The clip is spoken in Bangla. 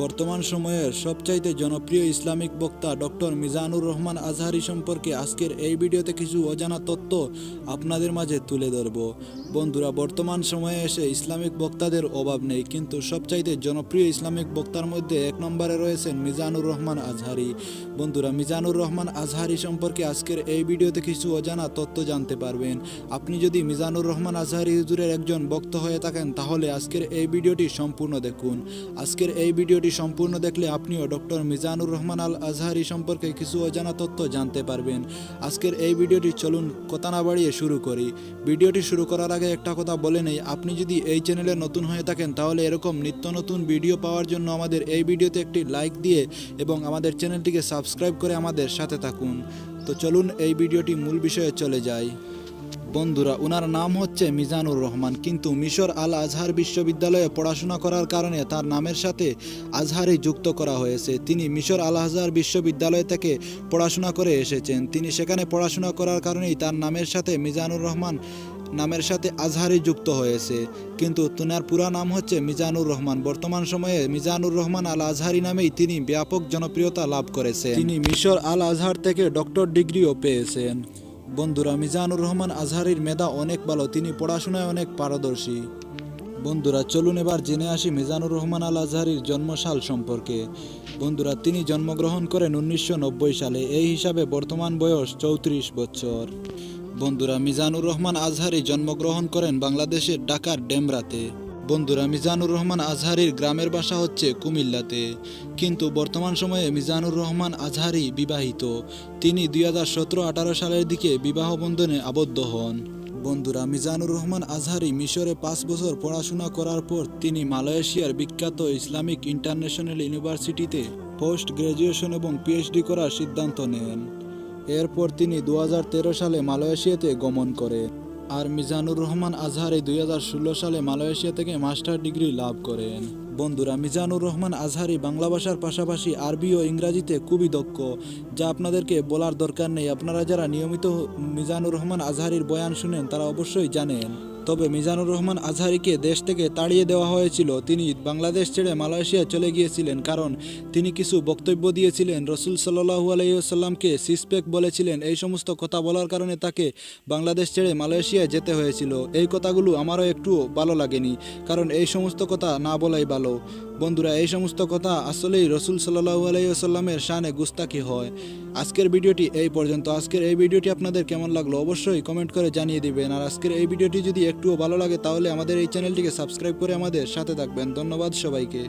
বর্তমান সময়ের সবচাইতে জনপ্রিয় ইসলামিক বক্তা ডক্টর মিজানুর রহমান আজহারি সম্পর্কে আজকের এই ভিডিওতে কিছু অজানা তথ্য আপনাদের মাঝে তুলে ধরব। বন্ধুরা, বর্তমান সময়ে এসে ইসলামিক বক্তাদের অভাব নেই, কিন্তু সবচাইতে জনপ্রিয় ইসলামিক বক্তার মধ্যে এক নম্বরে রয়েছেন মিজানুর রহমান আজহারি। বন্ধুরা, মিজানুর রহমান আজহারি সম্পর্কে আজকের এই ভিডিওতে কিছু অজানা তথ্য জানতে পারবেন। আপনি যদি মিজানুর রহমান আজহারি হুজুরের একজন বক্তা হয়ে থাকেন, তাহলে আজকের এই ভিডিওটি সম্পূর্ণ দেখুন। আজকের এই ভিডিওটি সম্পূর্ণ দেখলে আপনিও ডক্টর মিজানুর রহমান আল আজহারি সম্পর্কে কিছু অজানা তথ্য জানতে পারবেন। আজকের এই ভিডিওটি চলুন কথা না বাড়িয়ে শুরু করি। ভিডিওটি শুরু করার আগে একটা কথা বলে নেই, আপনি যদি এই চ্যানেলে নতুন হয়ে থাকেন তাহলে এরকম নিত্য নতুন ভিডিও পাওয়ার জন্য আমাদের এই ভিডিওতে একটি লাইক দিয়ে এবং আমাদের চ্যানেলটিকে সাবস্ক্রাইব করে আমাদের সাথে থাকুন। তো চলুন এই ভিডিওটি মূল বিষয়ে চলে যাই। বন্ধুরা ওনার নাম হচ্ছে মিজানুর রহমান। কিন্তু মিশর আল আজহার বিশ্ববিদ্যালয়ে পড়াশোনা করার কারণে তার নামের সাথে আজহারি যুক্ত করা হয়েছে। তিনি মিশর আল আজহার বিশ্ববিদ্যালয় থেকে পড়াশোনা করে এসেছেন। তিনি সেখানে পড়াশোনা করার কারণেই তার নামের সাথে মিজানুর রহমান নামের সাথে আজহারি যুক্ত হয়েছে। কিন্তু তোনার পুরা নাম হচ্ছে মিজানুর রহমান। বর্তমান সময়ে মিজানুর রহমান আল আজহারি নামেই তিনি ব্যাপক জনপ্রিয়তা লাভ করেছেন। তিনি মিশর আল আজহার থেকে ডক্টর ডিগ্রিও পেয়েছেন। বন্ধুরা, মিজানুর রহমান আজহারির মেধা অনেক ভালো, তিনি পড়াশোনায় অনেক পারদর্শী। বন্ধুরা, চলুন এবার জেনে আসি মিজানুর রহমান আল আজহারির জন্মসাল সম্পর্কে। বন্ধুরা, তিনি জন্মগ্রহণ করেন উনিশশো নব্বই সালে, এই হিসাবে বর্তমান বয়স চৌত্রিশ বছর। বন্ধুরা, মিজানুর রহমান আজহারি জন্মগ্রহণ করেন বাংলাদেশের ঢাকার ডেমরাতে। বন্ধুরা, মিজানুর রহমান আজহারির গ্রামের বাসা হচ্ছে কুমিল্লাতে। কিন্তু বর্তমান সময়ে মিজানুর রহমান আজহারি বিবাহিত। তিনি দুই হাজার সতেরো আঠারো সালের দিকে বিবাহ বন্ধনে আবদ্ধ হন। বন্ধুরা, মিজানুর রহমান আজহারি মিশরে পাঁচ বছর পড়াশোনা করার পর তিনি মালয়েশিয়ার বিখ্যাত ইসলামিক ইন্টারন্যাশনাল ইউনিভার্সিটিতে পোস্ট গ্রাজুয়েশন এবং পিএইচডি করার সিদ্ধান্ত নেন। এরপর তিনি দু হাজার তেরো সালে মালয়েশিয়াতে গমন করেন। আর মিজানুর রহমান আজহারি দুই হাজার ষোলো সালে মালয়েশিয়া থেকে মাস্টার ডিগ্রি লাভ করেন। বন্ধুরা, মিজানুর রহমান আজহারি বাংলা ভাষার পাশাপাশি আরবি ও ইংরাজিতে খুবই দক্ষ, যা আপনাদেরকে বলার দরকার নেই। আপনারা যারা নিয়মিত মিজানুর রহমান আজহারির বয়ান শুনেন, তারা অবশ্যই জানেন। তবে মিজানুর রহমান আজহারিকে দেশ থেকে তাড়িয়ে দেওয়া হয়েছিল। তিনি বাংলাদেশ ছেড়ে মালয়েশিয়া চলে গিয়েছিলেন কারণ তিনি কিছু বক্তব্য দিয়েছিলেন। রসুল সাল্লাহু আলাইসাল্লামকে সিসপেক বলেছিলেন। এই সমস্ত কথা বলার কারণে তাকে বাংলাদেশ ছেড়ে মালয়েশিয়ায় যেতে হয়েছিল। এই কথাগুলো আমারও একটু ভালো লাগেনি, কারণ এই সমস্ত কথা না বলাই ভালো। বন্ধুরা, এই সমস্ত কথা আসলেই রসুল সাল্লাহু আলাইসাল্লামের শানে গুস্তাকি হয়। আজকের ভিডিওটি এই পর্যন্ত। আজকের এই ভিডিওটি আপনাদের কেমন লাগল অবশ্যই কমেন্ট করে জানিয়ে দিবেন। আর আজকের এই ভিডিওটি যদি একটুও ভালো লাগে, তাহলে আমাদের এই চ্যানেলটিকে সাবস্ক্রাইব করে আমাদের সাথে থাকবেন। ধন্যবাদ সবাইকে।